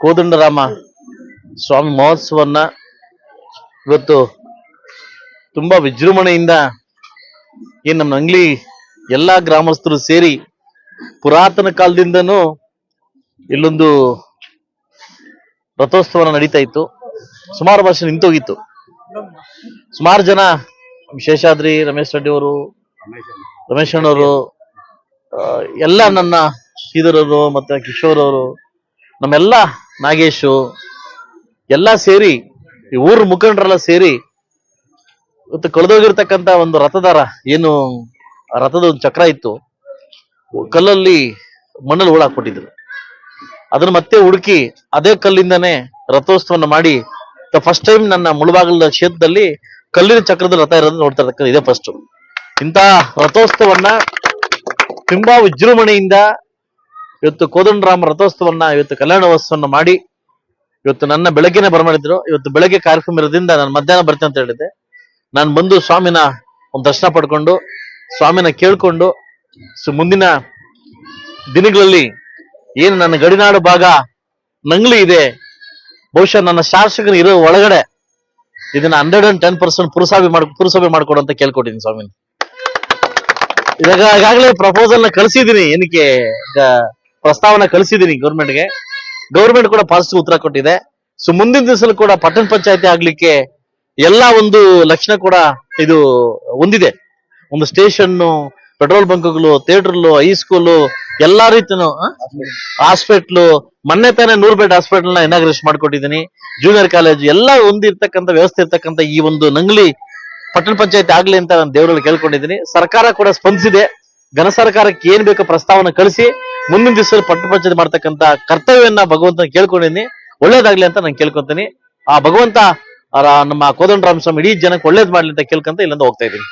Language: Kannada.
ಕೋದಂಡರಾಮ ಸ್ವಾಮಿ ಮಹೋತ್ಸವನ್ನ ಇವತ್ತು ತುಂಬಾ ವಿಜೃಂಭಣೆಯಿಂದ ಏನ್ ನಮ್ಮ ಅಂಗ್ಲಿ ಎಲ್ಲಾ ಗ್ರಾಮಸ್ಥರು ಸೇರಿ ಪುರಾತನ ಕಾಲದಿಂದನೂ ಇಲ್ಲೊಂದು ರಥೋತ್ಸವ ನಡೀತಾ ಇತ್ತು. ಸುಮಾರು ವರ್ಷ ನಿಂತೋಗಿತ್ತು. ಸುಮಾರು ಜನ ಶೇಷಾದ್ರಿ ರಮೇಶ್ ರೆಡ್ಡಿ ಅವರು, ರಮೇಶ್ ಅಣ್ಣವರು ಎಲ್ಲ ನನ್ನ ಶ್ರೀಧರವರು ಮತ್ತೆ ಕಿಶೋರ್ ಅವರು, ನಮ್ಮೆಲ್ಲ ನಾಗೇಶು, ಎಲ್ಲ ಸೇರಿ, ಈ ಊರ ಮುಖಂಡರೆಲ್ಲ ಸೇರಿ, ಇವತ್ತು ಕಳೆದೋಗಿರ್ತಕ್ಕಂಥ ಒಂದು ರಥದಾರ, ಏನು ರಥದ ಒಂದು ಚಕ್ರ ಇತ್ತು. ಕಲ್ಲಲ್ಲಿ ಮಣ್ಣಲ್ಲಿ ಹೂಳಾಕ್ಬಿಟ್ಟಿದ್ರು ಅದನ್ನ ಮತ್ತೆ ಹುಡುಕಿ, ಅದೇ ಕಲ್ಲಿಂದನೇ ರಥೋತ್ಸವನ್ನ ಮಾಡಿ ಫಸ್ಟ್ ಟೈಮ್ ನನ್ನ ಮುಳುಬಾಗಲ ಕ್ಷೇತ್ರದಲ್ಲಿ ಕಲ್ಲಿನ ಚಕ್ರದ ರಥ ಇರೋದು ನೋಡ್ತಾ ಇರ್ತಕ್ಕಂಥ ಇದೇ ಫಸ್ಟ್ ಇಂಥ ರಥೋತ್ಸವನ್ನ ತುಂಬಾ ವಿಜೃಂಭಣೆಯಿಂದ ಇವತ್ತು ಕೋದಂಡರಾಮ ರಥೋತ್ಸವನ್ನ, ಇವತ್ತು ಕಲ್ಯಾಣೋತ್ಸವನ್ನ ಮಾಡಿ, ಇವತ್ತು ನನ್ನ ಬೆಳಗ್ಗೆನೆ ಬರಮಾಡಿದ್ರು. ಇವತ್ತು ಬೆಳಗ್ಗೆ ಕಾರ್ಯಕ್ರಮ ಇರೋದ್ರಿಂದ ನಾನು ಮಧ್ಯಾಹ್ನ ಬರ್ತೇನೆ ಅಂತ ಹೇಳಿದ್ದೆ. ನಾನು ಬಂದು ಸ್ವಾಮಿನ ಒಂದು ದರ್ಶನ ಪಡ್ಕೊಂಡು, ಸ್ವಾಮಿನ ಕೇಳ್ಕೊಂಡು, ಸೊ ಮುಂದಿನ ದಿನಗಳಲ್ಲಿ ಏನು ನನ್ನ ಗಡಿನಾಡು ಭಾಗ ನಂಗ್ಲಿ ಇದೆ, ಬಹುಶಃ ನನ್ನ ಶಾಸಕರು ಇರೋ ಒಳಗಡೆ ಇದನ್ನ ಹಂಡ್ರೆಡ್ ಅಂಡ್ ಟೆನ್ ಪರ್ಸೆಂಟ್ ಪುರಸಭೆ ಮಾಡ್, ಪುರಸಭೆ ಮಾಡ್ಕೊಡು ಅಂತ ಕೇಳ್ಕೊಟ್ಟಿದ್ದೀನಿ ಸ್ವಾಮಿನ. ಇವಾಗ ಈಗಾಗಲೇ ಪ್ರಪೋಸಲ್ನ ಕಳಿಸಿದೀನಿ ಏನಕ್ಕೆ ಪ್ರಸ್ತಾವನ ಕಳಿಸಿದೀನಿ ಗೌರ್ಮೆಂಟ್ಗೆ. ಗೌರ್ಮೆಂಟ್ ಕೂಡ ಪಾಸಿಟಿವ್ ಉತ್ತರ ಕೊಟ್ಟಿದೆ. ಸೊ ಮುಂದಿನ ದಿವಸದಲ್ಲಿ ಕೂಡ ಪಟ್ಟಣ ಪಂಚಾಯತಿ ಆಗ್ಲಿಕ್ಕೆ ಎಲ್ಲಾ ಒಂದು ಲಕ್ಷಣ ಕೂಡ ಇದು ಹೊಂದಿದೆ. ಒಂದು ಸ್ಟೇಷನ್ ಪೆಟ್ರೋಲ್ ಬಂಕ್ಗಳು ಥಿಯೇಟರ್ಲು ಹೈಸ್ಕೂಲು ಎಲ್ಲಾ ರೀತಿನೂ ಹಾಸ್ಪಿಟ್ಲು, ಮೊನ್ನೆ ತಾನೇ ನೂರ್ ಬೆಡ್ ಹಾಸ್ಪಿಟಲ್ನ ಇನಾಗ್ರೇಷನ್ ಮಾಡ್ಕೊಟ್ಟಿದ್ದೀನಿ. ಜೂನಿಯರ್ ಕಾಲೇಜ್ ಎಲ್ಲ ಹೊಂದಿರ್ತಕ್ಕಂಥ ವ್ಯವಸ್ಥೆ ಇರ್ತಕ್ಕಂಥ ಈ ಒಂದು ನಂಗ್ಲಿ ಪಟ್ಟಣ ಪಂಚಾಯತ್ ಆಗ್ಲಿ ಅಂತ ನಾನು ದೇವರಲ್ಲಿ ಕೇಳ್ಕೊಂಡಿದ್ದೀನಿ. ಸರ್ಕಾರ ಕೂಡ ಸ್ಪಂದಿಸಿದೆ. ಘನ ಸರ್ಕಾರಕ್ಕೆ ಏನ್ ಬೇಕೋ ಪ್ರಸ್ತಾವನೆ ಕಳಿಸಿ. ಮುಂದಿನ ದಿವಸದಲ್ಲಿ ಪಟ್ಟು ಪಂಚನೆ ಮಾಡ್ತಕ್ಕಂಥ ಕರ್ತವ್ಯವನ್ನ ಭಗವಂತ ಕೇಳ್ಕೊಂಡಿದ್ದೀನಿ. ಒಳ್ಳೇದಾಗ್ಲಿ ಅಂತ ನಾನು ಕೇಳ್ಕೊಂತೀನಿ. ಆ ಭಗವಂತ ನಮ್ಮ ಕೋದಂಡರಾಮ ಸ್ವಾಮಿ ಇಡೀ ಜನಕ್ಕೆ ಒಳ್ಳೇದ್ ಮಾಡ್ಲಿ ಅಂತ ಕೇಳ್ಕೊಂತ ಇಲ್ಲಿಂದ ಹೋಗ್ತಾ ಇದ್ದೀನಿ.